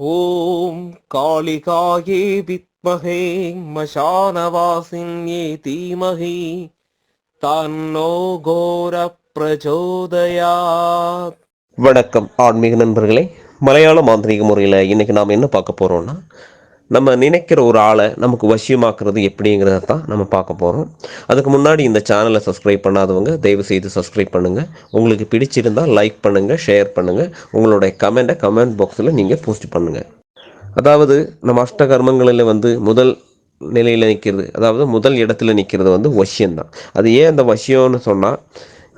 ஓம் காளிகாயே வித்மகே மசானவாசின்யே தீமகி தன்னோ கோர பிரச்சோதயா வணக்கம் ஆன்மீக நண்பர்களே. மலையாள மாந்திரிக முறையில் இன்னைக்கு நாம் என்ன பார்க்க போறோம்னா நம்ம நினைக்கிற ஒரு ஆளை நமக்கு வசியமாக்குறது எப்படிங்கிறத தான் நம்ம பார்க்க போகிறோம் அதுக்கு முன்னாடி இந்த சேனலை சப்ஸ்கிரைப் பண்ணாதவங்க தயவு செய்து சப்ஸ்கிரைப் பண்ணுங்கள் உங்களுக்கு பிடிச்சிருந்தால் லைக் பண்ணுங்கள் ஷேர் பண்ணுங்கள் உங்களுடைய கமெண்ட்டை கமெண்ட் பாக்ஸில் நீங்கள் போஸ்ட் பண்ணுங்கள் அதாவது நம்ம அஷ்டகர்மங்களில் வந்து முதல் நிலையில் நிற்கிறது அதாவது முதல் இடத்துல நிற்கிறது வந்து வசியம்தான். அது ஏன் அந்த வசியம்னு சொன்னால்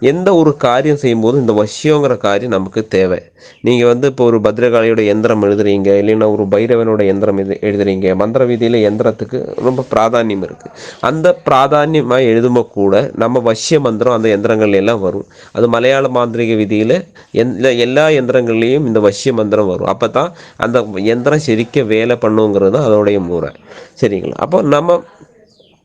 எந்த ஒரு காரியம் செய்யும்போது இந்த வசியங்கிற காரியம் நமக்கு தேவை. நீங்கள் வந்து இப்போ ஒரு பத்ரகாளியோட எந்திரம் எழுதுறீங்க இல்லைன்னா ஒரு பைரவனோட எந்திரம் இது எழுதுறீங்க மந்திர விதியில் எந்திரத்துக்கு ரொம்ப பிராதானியம் இருக்குது அந்த பிராதானியமாக எழுதுமோ கூட நம்ம வசிய மந்திரம் அந்த எந்திரங்கள்ல எல்லாம் வரும். அது மலையாள மாந்திரிக விதியில் எந்த எல்லா எந்திரங்கள்லேயும் இந்த வசிய மந்திரம் வரும். அப்போ தான் அந்த எந்திரம் செரிக்க வேலை பண்ணுங்கிறது தான் அதோடைய முறை. சரிங்களா? அப்போ நம்ம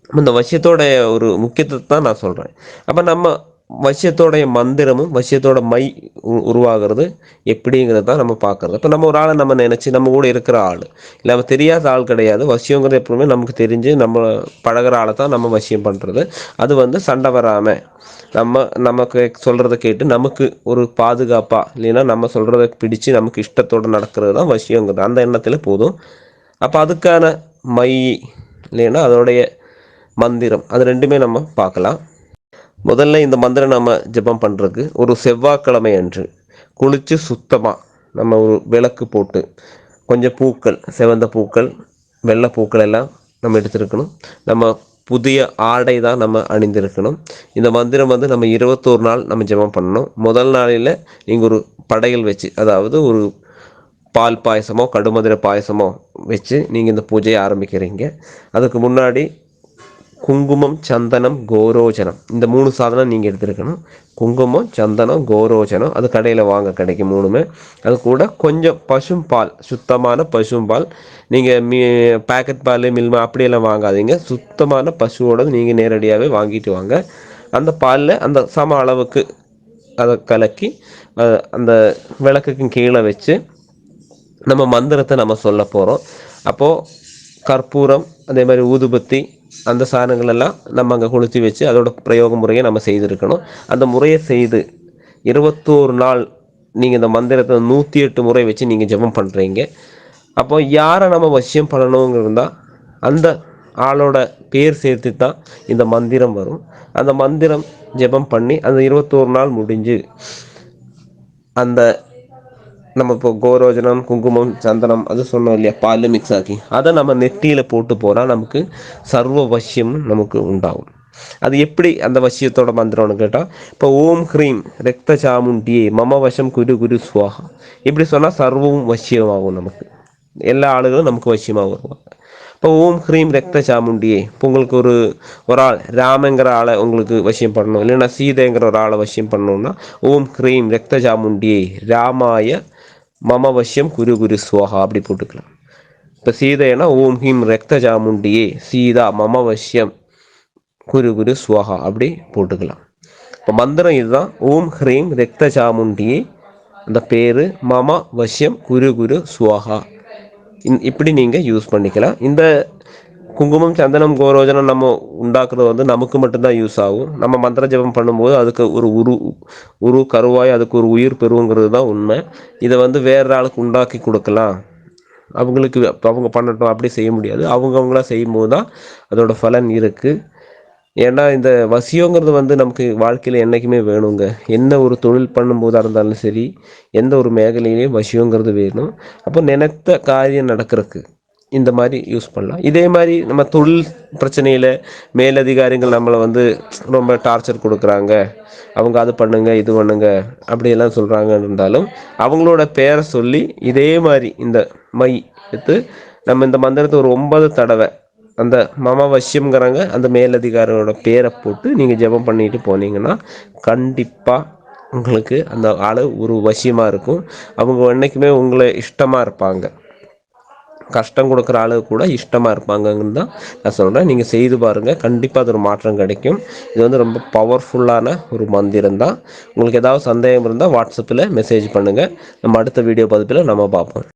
இந்த வசியத்தோட ஒரு முக்கியத்துவத்தை தான் நான் சொல்கிறேன் அப்போ நம்ம வசியத்தோடைய மந்திரமும் வசியத்தோட மை உ- உருவாகிறது. எப்படிங்கிறது தான் நம்ம பார்க்குறது. இப்போ நம்ம ஒரு ஆளை நம்ம நினச்சி நம்ம கூட இருக்கிற ஆள். இல்லை நம்ம தெரியாத ஆள் கிடையாது. வசியங்கிறது எப்பவுமே நமக்கு தெரிஞ்சு நம்ம பழகுற ஆளை தான் நம்ம வசியம் பண்ணுறது அது வந்து சண்டை வராமல் நம்ம நமக்கு சொல்கிறத கேட்டு நமக்கு ஒரு பாதுகாப்பாக இல்லைன்னா நம்ம சொல்கிறத பிடிச்சு நமக்கு இஷ்டத்தோடு நடக்கிறது தான் வசியங்கிறது. அந்த எண்ணத்தில் போதும். அப்போ அதுக்கான மை இல்லைன்னா அதோடைய மந்திரம் அது ரெண்டுமே நம்ம பார்க்கலாம். முதல்ல இந்த மந்திரம் நம்ம ஜெபம் பண்ணுறதுக்கு ஒரு செவ்வாய்க்கிழமை அன்று குளித்து சுத்தமாக நம்ம ஒரு விளக்கு போட்டு கொஞ்சம் பூக்கள் செவந்த பூக்கள் வெள்ளை பூக்கள் எல்லாம் நம்ம எடுத்திருக்கணும். நம்ம புதிய ஆடை தான் நம்ம அணிந்திருக்கணும். இந்த மந்திரம் வந்து நம்ம இருபத்தோரு நாள் நம்ம ஜெபம் பண்ணணும். முதல் நாளில் நீங்கள் ஒரு படையல் வச்சு அதாவது ஒரு பால் பாயசமோ கடுமதுரை பாயசமோ வச்சு நீங்கள் இந்த பூஜையை ஆரம்பிக்கிறீங்க. அதுக்கு முன்னாடி குங்குமம் சந்தனம் கோரோஜனம். இந்த மூணு சாதனம் நீங்கள் எடுத்துருக்கணும். குங்குமம் சந்தனம் கோரோஜனம். அது கடையில் வாங்க கிடைக்கும் மூணுமே. அது கூட கொஞ்சம் பசும் பால் சுத்தமான பசும் பால். நீங்கள் மீ பேக்கெட் பால் மில்மா அப்படியெல்லாம் வாங்காதீங்க. சுத்தமான பசுவோட நீங்கள் நேரடியாகவே வாங்கிட்டு வாங்க. அந்த பாலில் அந்த சம அளவுக்கு அதை கலக்கி அந்த விளக்குக்கு கீழே வச்சு நம்ம மந்திரத்தை நம்ம சொல்ல போகிறோம் அப்போது கற்பூரம் அதே மாதிரி ஊதுபத்தி அந்த சாதனங்கள் எல்லாம் நம்ம அங்கே கொளுத்தி வச்சு அதோட பிரயோக முறையை நம்ம செய்திருக்கணும். அந்த முறையை செய்து இருபத்தோரு நாள் நீங்கள் இந்த மந்திரத்தை நூற்றி எட்டு முறை வச்சு நீங்கள் ஜெபம் பண்ணுறீங்க அப்போ யாரை நம்ம வசியம் பண்ணணுங்கிறதா அந்த ஆளோட பேர் சேர்த்து தான் இந்த மந்திரம் வரும். அந்த மந்திரம் ஜெபம் பண்ணி அந்த இருபத்தோரு நாள் முடிஞ்சு அந்த நம்ம இப்போ கோரோஜனம் குங்குமம் சந்தனம் அது சொன்னோம் இல்லையா பால் மிக்ஸ் ஆக்கி அதை நம்ம நெத்தியில் போட்டு போனால் நமக்கு சர்வ வசியம் நமக்கு உண்டாகும். அது எப்படி அந்த வசியத்தோட மந்திரம்னு கேட்டால் இப்போ ஓம் ஹ்ரீம் ரத்த சாமுண்டியே மம வசம் குரு குரு சுவாகா இப்படி சொன்னால் சர்வமும் வசியமாகும் நமக்கு. எல்லா ஆளுகளும் நமக்கு வசியமாக வருவாங்க. இப்போ ஓம் ஹ்ரீம் ரத்த சாமுண்டியே இப்போ உங்களுக்கு ஒரு ஒரு ஆள் ராமங்கிற ஆளை உங்களுக்கு வசியம் பண்ணணும். இல்லைன்னா சீதைங்கிற ஒரு ஆளை வசியம் பண்ணணும்னா ஓம் ஹ்ரீம் ரத்த சாமுண்டியே ராமாய மம வசியம் குரு குரு சுவாகா அப்படி போட்டுக்கலாம். இப்போ சீதைனா ஓம் ஹீம் ரக்த சாமுண்டியே சீதா மம வசியம் குரு குரு சுவாகா அப்படி போட்டுக்கலாம். இப்போ மந்திரம் இதுதான். ஓம் ஹ்ரீம் ரக்த ஜாமுண்டியே அந்த பேர் மம வசியம் குரு குரு சுவாகா. இப்படி நீங்கள் யூஸ் பண்ணிக்கலாம். இந்த குங்குமம் சந்தனம் கோரோஜனம் நம்ம உண்டாக்குறது வந்து நமக்கு மட்டும்தான் யூஸ் ஆகும். நம்ம மந்திர ஜபம் பண்ணும்போது அதுக்கு ஒரு உரு உரு கருவாய் அதுக்கு ஒரு உயிர் பெறுங்கிறது தான் உண்மை. இதை வந்து வேற ஆளுக்கு உண்டாக்கி கொடுக்கலாம். அவங்களுக்கு அவங்க பண்ணட்டும் அப்படி செய்ய முடியாது. அவங்கவுங்களாம் செய்யும்போது தான் அதோட பலன் இருக்குது ஏன்னா இந்த வசியோங்கிறது வந்து நமக்கு வாழ்க்கையில் என்றைக்குமே வேணுங்க. என்ன ஒரு தொழில் பண்ணும்போதாக இருந்தாலும் சரி எந்த ஒரு மேகலையிலையும் வசியோங்கிறது வேணும். அப்போ நினைத்த காரியம் நடக்கிறதுக்கு. இந்த மாதிரி யூஸ் பண்ணலாம். இதே மாதிரி நம்ம தொழில் பிரச்சனையில் மேலதிகாரிகள் நம்மளை வந்து ரொம்ப டார்ச்சர் கொடுக்குறாங்க. அவங்க அது பண்ணுங்க இது பண்ணுங்க அப்படியெல்லாம் சொல்கிறாங்க இருந்தாலும் அவங்களோட பேரை சொல்லி இதே மாதிரி இந்த மை எடுத்து நம்ம இந்த மந்திரத்தை ஒரு ஒன்பது தடவை அந்த மம வசியம்ங்கிறாங்க அந்த மேலதிகாரியோட பேரை போட்டு நீங்கள் ஜெபம் பண்ணிட்டு போனீங்கன்னா கண்டிப்பாக உங்களுக்கு அந்த ஆள் ஒரு வசியமாக இருக்கும். அவங்க என்றைக்குமே உங்களை இஷ்டமாக இருப்பாங்க. கஷ்டம் கொடுக்குற ஆளு கூட இஷ்டமாக இருப்பாங்கன்னு தான் நான் சொல்கிறேன் நீங்கள் செய்து பாருங்கள் கண்டிப்பாக அது ஒரு மாற்றம் கிடைக்கும். இது வந்து ரொம்ப பவர்ஃபுல்லான ஒரு மந்திரம் தான். உங்களுக்கு ஏதாவது சந்தேகம் இருந்தால் வாட்ஸ்அப்பில் மெசேஜ் பண்ணுங்கள் நம்ம அடுத்த வீடியோ பதிப்பில் நம்ம பார்ப்போம்.